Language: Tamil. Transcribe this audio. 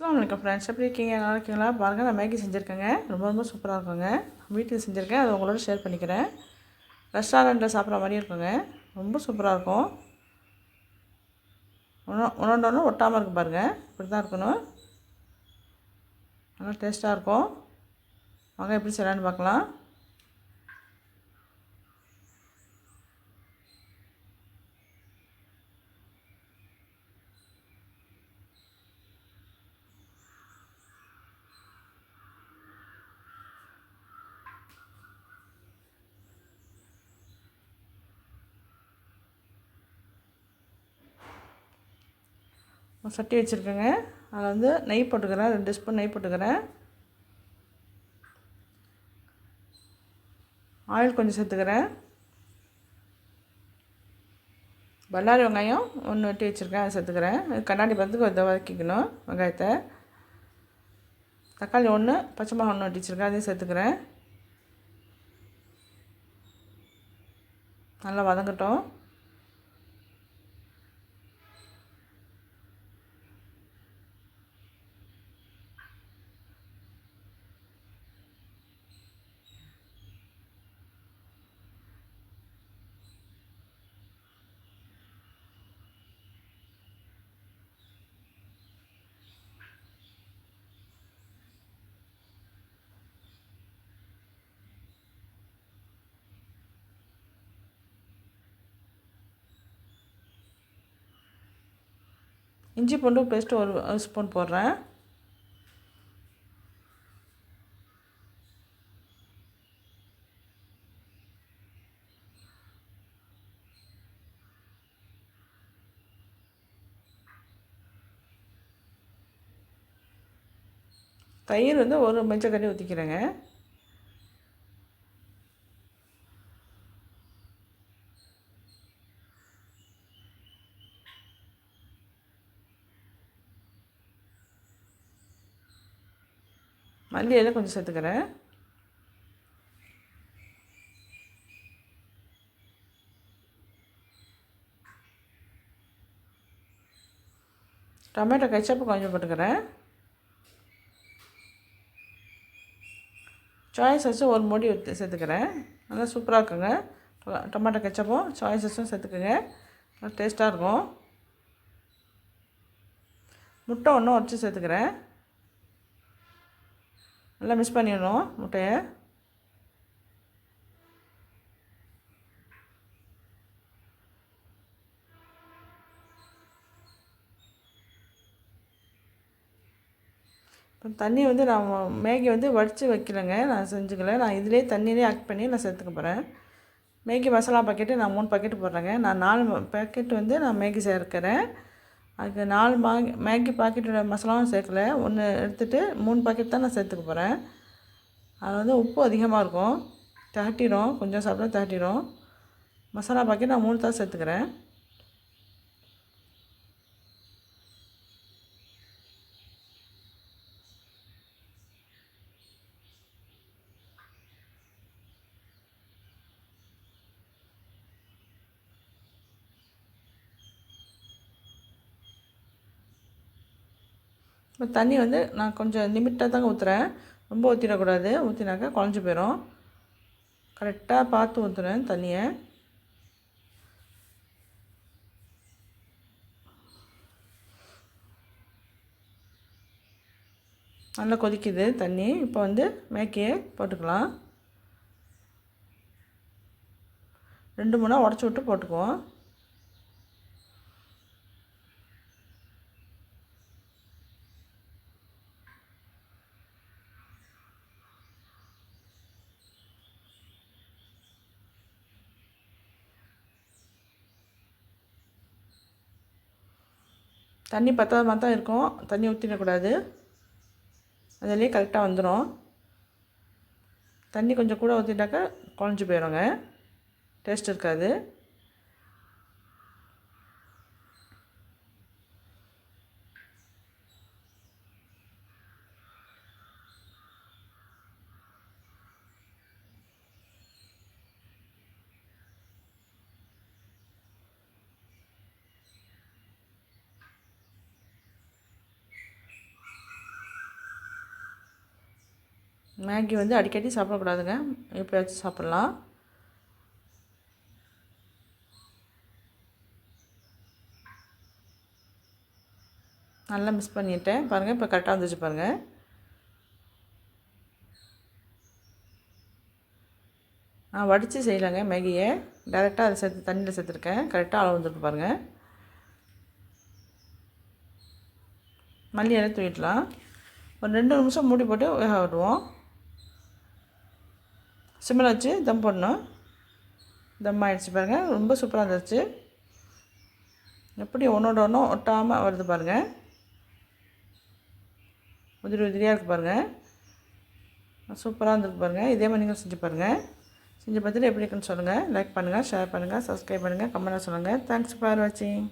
அஸ்லாம் ஃப்ரெண்ட்ஸ் எப்படி இருக்கீங்க? நல்லா இருக்கீங்களா? பாருங்கள் நான் மேகி செஞ்சுருக்கேங்க. ரொம்ப ரொம்ப சூப்பராக இருக்குங்க. வீட்டில் செஞ்சுருக்கேன். அதை உங்களோட ஷேர் பண்ணிக்கிறேன். ரெஸ்டாரண்ட்டில் சாப்பிட்ற மாதிரி இருக்குங்க. ரொம்ப சூப்பராக இருக்கும். ஒன்று ஒன்று ஒன்று ஒட்டாமல் இருக்கும் பாருங்கள் இப்படி தான் இருக்கணும். நல்லா டேஸ்ட்டாக இருக்கும். வாங்க எப்படி செய்யலான்னு பார்க்கலாம். சட்டி வச்சுருக்கேங்க. அதில் வந்து நெய் போட்டுக்கிறேன். ரெண்டு ஸ்பூன் நெய் போட்டுக்கிறேன். ஆயில் கொஞ்சம் சேர்த்துக்கிறேன். பல்லாரி வெங்காயம் ஒன்று வெட்டி வச்சுருக்கேன். அதை சேர்த்துக்கிறேன். கண்ணாடி பதத்துக்கு இதை வதக்கிக்கணும் வெங்காயத்தை. தக்காளி ஒன்று பச்சை மிளகா ஒன்று வெட்டி வச்சுருக்கேன். அதையும் சேர்த்துக்கிறேன். நல்லா வதங்கட்டும். இஞ்சி பூண்டு பேஸ்ட்டு ஒரு ஸ்பூன் போடுறேன். தயிர் வந்து ஒரு மஞ்சள் கறி ஊற்றிக்கிறேங்க மல்லி எல்லாம் கொஞ்சம் சேர்த்துக்கிறேன். டொமேட்டோ கெச்சப்பு கொஞ்சம் போட்டுக்கிறேன். சாய் ஒரு மூடி ஊற்றி சேர்த்துக்கிறேன். நல்லா சூப்பராக இருக்குங்க. டொமேட்டோ கெச்சப்பும் சாய்ஸஸும் சேர்த்துக்குங்க. நல்லா டேஸ்ட்டாக இருக்கும். முட்டை ஒன்றும் உடச்சி சேர்த்துக்கிறேன். நல்லா மிக்ஸ் பண்ணிடணும் முட்டையை. இப்போ தண்ணி வந்து நான் மேகி வந்து வடித்து வைக்கலைங்க. நான் செஞ்சுக்கல. நான் இதிலே தண்ணியிலே ஆக்ட் பண்ணி நான் சேர்த்துக்க போகிறேன் மேகி மசாலா பாக்கெட்டு நான் மூணு பாக்கெட்டு போடுறேங்க. நான் நாலு பேக்கெட் வந்து நான் மேகி சேர்க்கிறேன். அதுக்கு நாலு மேகி மேகி பாக்கெட்டோட மசாலாவும் சேர்க்கல. ஒன்று எடுத்துகிட்டு மூணு பாக்கெட் தான் நான் சேர்த்துக்க போகிறேன் அது வந்து உப்பு அதிகமாக இருக்கும். தட்டிடும் கொஞ்சம் சாப்பிட்டா தட்டிடும் மசாலா பாக்கெட் நான் மூணு தான் சேர்த்துக்கிறேன். இப்போ தண்ணி வந்து நான் கொஞ்சம் லிமிட்டாக தாங்க ஊற்றுறேன் ரொம்ப ஊற்றிடக்கூடாது ஊற்றினாக்கா குழஞ்சி போயிடும் கரெக்டாக பார்த்து ஊற்றுறேன் தண்ணியை. நல்லா கொதிக்குது தண்ணி. இப்போ வந்து மேக்கியை போட்டுக்கலாம். ரெண்டு மூணாக உடச்சி விட்டு போட்டுக்குவோம். தண்ணி பத்தாத மாதிரி தான் இருக்கும். தண்ணி ஊற்றிடக்கூடாது அதிலே கரெக்டாக வந்துடும் தண்ணி கொஞ்சம் கூட ஊற்றிட்டாக்கா குழஞ்சி போயிடுங்க. டேஸ்ட் இருக்காது. மேகி வந்து அடிக்கடி சாப்பிடக்கூடாதுங்க. எப்போயாச்சும் சாப்பிட்லாம். நல்லா மிஸ் பண்ணிட்டேன். பாருங்கள் இப்போ கரெக்டாக வந்துச்சு பாருங்கள் நான் வடித்து செய்யலைங்க மேகியை. டேரெக்டாக அதை சேர்த்து தண்ணியில் சேர்த்துருக்கேன். கரெக்டாக அளவு வந்துருக்கு பாருங்கள் மல்லி இலை தூக்கிடலாம் ஒரு ரெண்டு நிமிஷம் மூடி போட்டு வேக விடுவோம். சிம்மில் வச்சு தம் போடணும் தம் ஆகிடுச்சு பாருங்கள் ரொம்ப சூப்பராக இருந்துச்சு எப்படி ஒன்றோட ஒன்றும் ஒட்டாமல் வருது பாருங்கள் உதிரி உதிரியாக இருக்குது பாருங்கள் சூப்பராக இருந்திருக்கு பாருங்கள் இதே மாதிரி நீங்கள் செஞ்சு பாருங்கள் செஞ்சு பார்த்துட்டு எப்படி இருக்குன்னு சொல்லுங்கள் லைக் பண்ணுங்கள் ஷேர் பண்ணுங்கள் சப்ஸ்கிரைப் பண்ணுங்கள் கமெண்ட்டாக சொல்லுங்கள் தேங்க்ஸ் ஃபார் வாட்சிங்